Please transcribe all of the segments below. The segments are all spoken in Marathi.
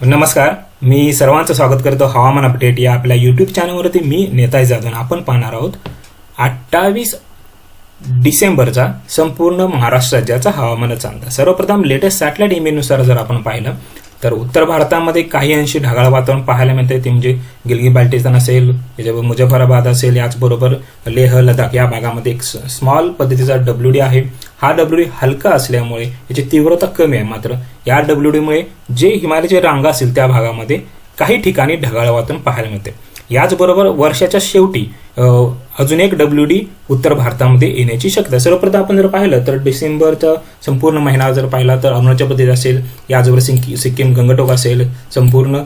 नमस्कार मी सर्वांचं स्वागत करतो हवामान अपडेट या आपल्या यूट्यूब चॅनलवरती मी नेताय जाधव आपण पाहणार आहोत अठ्ठावीस डिसेंबरचा संपूर्ण महाराष्ट्र राज्याचा हवामानाचा अंदाज. सर्वप्रथम लेटेस्ट सॅटेलाइट इमेजनुसार जर आपण पाहिलं तर उत्तर भारतामध्ये काही अंशी ढगाळ वातावरण पाहायला मिळते ते म्हणजे गिलगी बाल्टिस्तान असेल याच्याबरोबर मुजफ्फराबाद असेल याचबरोबर लेह लडाख या भागामध्ये एक स्मॉल पद्धतीचा डब्ल्यू डी आहे. हा डब्ल्यू डी हलका असल्यामुळे याची तीव्रता कमी आहे. मात्र या डब्ल्यू डीमुळे जे हिमालयाचे रांगा असतील त्या भागामध्ये काही ठिकाणी ढगाळ वातावरण पाहायला मिळते याचबरोबर वर्षाच्या शेवटी अजून एक डब्ल्यू डी उत्तर भारतामध्ये येण्याची शक्यता. सर्वप्रथम आपण जर पाहिलं तर डिसेंबरचा संपूर्ण महिना जर पाहिला तर अरुणाचल प्रदेश असेल याचबरोबर सिंकी सिक्कीम गंगटोक असेल संपूर्ण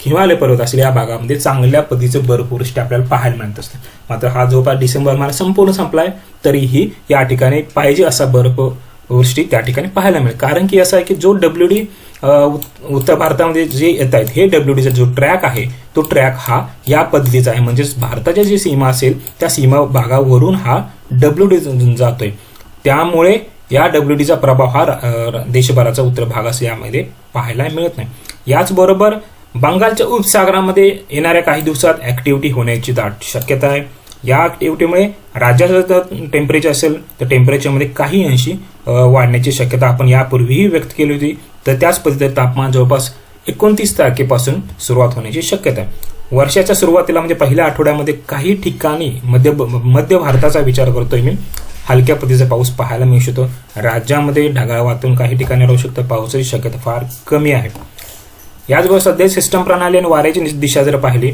हिमालय पर्वत असेल या भागामध्ये चांगल्या पद्धतीचं बर्फवृष्टी आपल्याला पाहायला मिळत असते मात्र हा जवळपास डिसेंबर महिना संपूर्ण संपलाय तरीही या ठिकाणी पाहिजे असा बर्फ वृष्टी त्या ठिकाणी पाहायला मिळेल. कारण की असं आहे की जो डब्ल्यू डी उत्तर भारतामध्ये जे येत आहेत हे डब्ल्यू डीचा जो ट्रॅक आहे तो ट्रॅक हा या पद्धतीचा आहे. म्हणजेच भारताच्या जी सीमा असेल त्या सीमा भागावरून हा डब्ल्यू डी जातोय. त्यामुळे या डब्ल्यू डीचा प्रभाव हा देशभराचा उत्तर भाग असं यामध्ये पाहायला मिळत नाही. याचबरोबर बंगालच्या उपसागरामध्ये येणाऱ्या काही दिवसात ऍक्टिव्हिटी होण्याची दाट शक्यता आहे. या ऍक्टिव्हिटीमुळे राज्याचं जर टेम्परेचर असेल तर टेम्परेचरमध्ये काही अंशी वाढण्याची शक्यता आपण यापूर्वीही व्यक्त केली होती. तर त्याच पद्धतीने तापमान जवळपास एकोणतीस तारखेपासून सुरुवात होण्याची शक्यता आहे. वर्षाच्या सुरुवातीला म्हणजे पहिल्या आठवड्यामध्ये काही ठिकाणी मध्य मध्य भारताचा विचार करतोय मी. हलक्या पद्धतीचा पाऊस पाहायला मिळू शकतो. राज्यामध्ये ढगाळ वातावरण काही ठिकाणी राहू शकतं. पावसाची शक्यता फार कमी आहे. याचबरोबर सध्या सिस्टम प्रणाली आणि वाऱ्याची दिशा जर पाहिली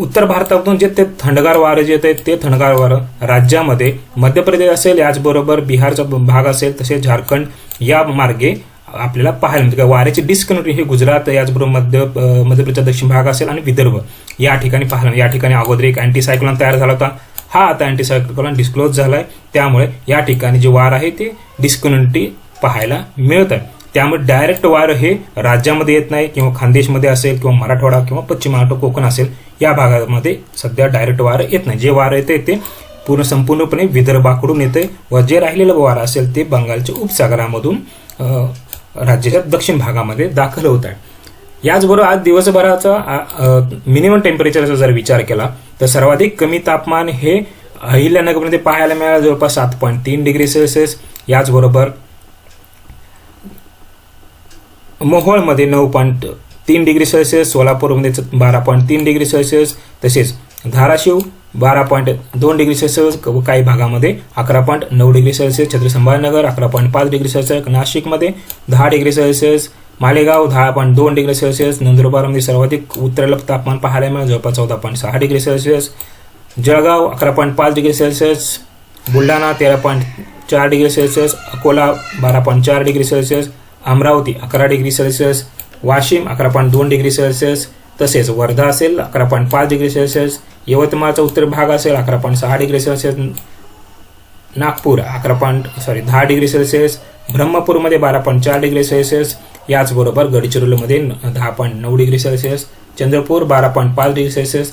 उत्तर भारतातून जे ते थंडगार वारं जे येते ते थंडगार वारं राज्यामध्ये मध्य प्रदेश असेल याचबरोबर बिहारचा भाग असेल तसेच झारखंड या मार्गे आपल्याला पाहायला म्हणजे वाऱ्याची डिस्कनेक्टिव्ह हे गुजरात याचबरोबर मध्य मध्य प्रदेशचा दक्षिण भाग असेल आणि विदर्भ या ठिकाणी पाहायला या ठिकाणी अगोदर एक अँटीसायक्लॉन तयार झाला होता. हा आता अँटीसायक्लॉन डिस्क्लोज झाला आहे त्यामुळे या ठिकाणी जे वार आहे ते डिस्कनेक्टिव्ह पाहायला मिळत आहे त्यामुळे डायरेक्ट वारं हे राज्यामध्ये येत नाही किंवा खानदेशमध्ये असेल किंवा मराठवाडा किंवा पश्चिम महाराष्ट्र कोकण असेल या भागामध्ये सध्या डायरेक्ट वारं येत नाही. जे वारं येते ते पूर्ण संपूर्णपणे विदर्भाकडून येते व जे राहिलेलं वारं असेल ते बंगालच्या उपसागरामधून राज्याच्या दक्षिण भागामध्ये दाखल होत आहे. याचबरोबर आज दिवसभराचा मिनिमम टेम्परेचरचा जर विचार केला तर सर्वाधिक कमी तापमान हे अहिल्यानगरमध्ये पाहायला मिळालं जवळपास सात पॉईंट तीन डिग्री सेल्सिअस याचबरोबर मोहोळमध्ये नऊ पॉईंट तीन डिग्री सेल्सिअस सोलापूरमध्ये बारा पॉईंट तीन डिग्री सेल्सिअस तसेच धाराशिव बारा पॉईंट दोन डिग्री सेल्सिअस काही भागामध्ये अकरा पॉईंट नऊ डिग्री सेल्सिअस छत्रपती संभाजीनगर अकरा पॉईंट पाच डिग्री सेल्सिअस नाशिकमध्ये दहा डिग्री सेल्सिअस मालेगाव दहा पॉईंट दोन डिग्री सेल्सिअस नंदुरबारमध्ये सर्वाधिक उत्तरेला तापमान पाहायला मिळेल जवळपास चौदा पॉईंट सहा डिग्री सेल्सिअस जळगाव अकरा पॉईंट पाच डिग्री सेल्सिअस बुलढाणा तेरा पॉईंट चार डिग्री सेल्सिअस अकोला बारा पॉईंट चार डिग्री सेल्सिअस अमरावती अकरा डिग्री सेल्सिअस वाशिम अकरा पॉईंट दोन डिग्री सेल्सिअस तसेच वर्धा असेल अकरा पॉईंट पाच डिग्री सेल्सिअस यवतमाळचा उत्तर भाग असेल अकरा पॉईंट सहा डिग्री सेल्सिअस नागपूर अकरा पॉईंट सॉरी दहा डिग्री सेल्सिअस ब्रह्मपूरमध्ये बारा पॉईंट चार डिग्री सेल्सिअस याचबरोबर गडचिरोलीमध्ये दहा पॉईंट नऊ डिग्री सेल्सिअस चंद्रपूर बारा पॉईंट पाच डिग्री सेल्सिअस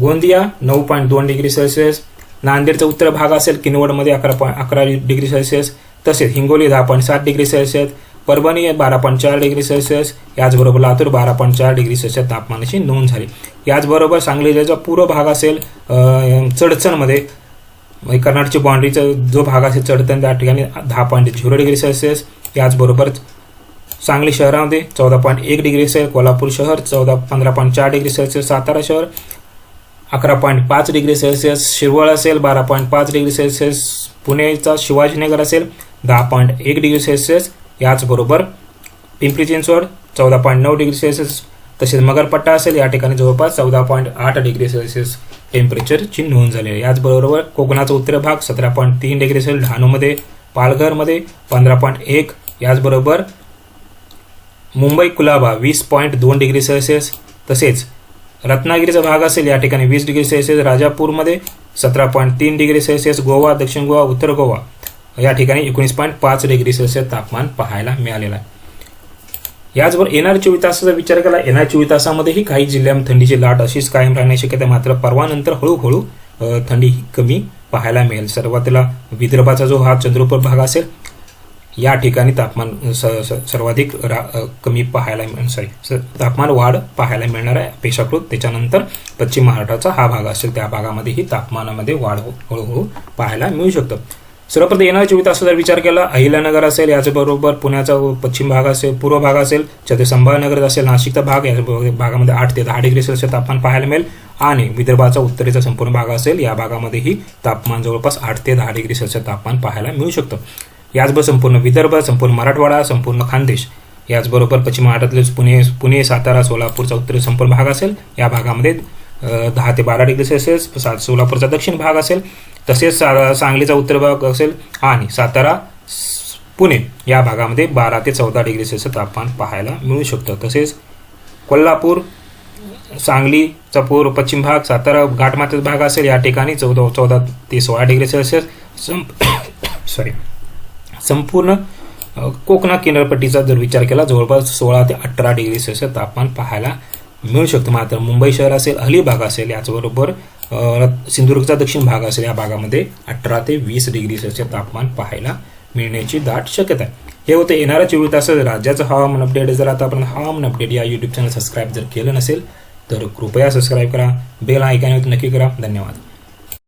गोंदिया नऊ पॉईंट दोन डिग्री सेल्सिअस नांदेडचा उत्तर भाग असेल किनवडमध्ये अकरा पॉईंट अकरा डिग्री सेल्सिअस तसेच हिंगोली दहा पॉईंट सात डिग्री सेल्सिअस परभणी बारा पॉईंट चार डिग्री सेल्सिअस. याचबरोबर लातूर बारा पॉईंट चार डिग्री सेल्सिअस तापमानाची नोंद झाली. याचबरोबर सांगली जिल्ह्याचा पूर्व भाग असेल चडचणमध्ये. म्हणजे कर्नाटकची बाउंड्रीचा जो भाग असेल चढतण त्या ठिकाणी दहा पॉईंट झिरो डिग्री सेल्सिअस. याचबरोबर सांगली शहरामध्ये चौदा पॉईंट एक डिग्री सेल्सिअस कोल्हापूर शहर चौदा पंधरा पॉईंट चार डिग्री सेल्सिअस सातारा शहर अकरा पॉईंट पाच डिग्री सेल्सिअस शिरवळ असेल बारा पॉईंट पाच डिग्री सेल्सिअस पुणेचा शिवाजीनगर असेल दहा पॉईंट एक डिग्री सेल्सिअस याचबरोबर पिंपरी चिंचवड चौदा पॉईंट नऊ डिग्री सेल्सिअस तसेच मगरपट्टा असेल या ठिकाणी जवळपास चौदा पॉईंट आठ डिग्री सेल्सिअस टेम्परेचरची नोंद झाली आहे. याचबरोबर कोकणाचा उत्तर भाग सतरा पॉईंट तीन डिग्री सेल्सिअस डहाणूमध्ये पालघरमध्ये पंधरा पॉईंट एक याचबरोबर मुंबई कुलाबा वीस पॉईंट दोन डिग्री सेल्सिअस तसेच रत्नागिरीचा भाग असेल या ठिकाणी वीस डिग्री सेल्सिअस राजापूरमध्ये सतरा पॉईंट तीन डिग्री सेल्सिअस गोवा दक्षिण गोवा उत्तर गोवा या ठिकाणी एकोणीस पॉईंट पाच डिग्री सेल्सिअस तापमान पाहायला मिळालेलं आहे. याचबरोबर येणार चोवीस तासाचा विचार केला येणाऱ्या चोवीस तासामध्येही काही जिल्ह्यामध्ये थंडीची लाट अशीच कायम राहण्याची शक्यता मात्र परवानंतर हळूहळू थंडी ही कमी पाहायला मिळेल. सर्वातीला विदर्भाचा जो हा चंद्रपूर भाग असेल या ठिकाणी तापमान स सर्वाधिक रा कमी पाहायला सॉरी तापमान वाढ पाहायला मिळणार आहे. अपेक्षाकृत त्याच्यानंतर पश्चिम महाराष्ट्राचा हा भाग असेल त्या भागामध्येही तापमानामध्ये वाढ हो, हळूहळू पाहायला मिळू शकतं. सर्वप्रथम येणाऱ्या चोवीस तासाचा विचार केला. अहिल्यानगर असेल याचबरोबर पुण्याचा पश्चिम भाग असेल पूर्व भाग असेल छत्रपती संभाजीनगर असेल नाशिकचा भाग या भागामध्ये आठ ते दहा डिग्री सेल्सिअस तापमान पाहायला मिळेल. आणि विदर्भाचा उत्तरेचा संपूर्ण भाग असेल या भागामध्येही तापमान जवळपास आठ ते दहा डिग्री सेल्सिअस तापमान पाहायला मिळू शकतं. याचबरोबर संपूर्ण विदर्भ संपूर्ण मराठवाडा संपूर्ण खानदेश याचबरोबर पश्चिम महाराष्ट्रातले पुणे पुणे सातारा सोलापूरचा उत्तरेचा संपूर्ण भाग असेल या भागामध्ये दहा ते बारा डिग्री सेल्सिअस सा- सोलापूरचा दक्षिण भाग असेल तसेच सा- सांगलीचा उत्तर भाग असेल आणि सातारा पुणे या भागामध्ये बारा ते चौदा डिग्री सेल्सिअस तापमान पाहायला मिळू शकतं. तसेच कोल्हापूर सांगलीचा पूर्व पश्चिम भाग सातारा घाटमाथ्याचा भाग असेल या ठिकाणी चौदा चौदा ते सोळा डिग्री सेल्सिअस संप सॉरी संपूर्ण कोकणा किनारपट्टीचा जर विचार केला जवळपास सोळा ते अठरा डिग्री सेल्सिअस तापमान पाहायला मिळू शकतो. मात्र मुंबई शहर असेल अलिबाग असेल याचबरोबर सिंधुदुर्गचा दक्षिण भाग असेल या भागामध्ये अठरा ते वीस डिग्री सेल्सिअस तापमान पाहायला मिळण्याची दाट शक्यता आहे. हे होतं येणाऱ्या चोवीस तासात राज्याचं हवामान अपडेट. जर आता आपण हवामान अपडेट या यूट्यूब चॅनल सबस्क्राईब जर केलं नसेल तर कृपया सबस्क्राईब करा बेल ऐकायला नक्की करा. धन्यवाद.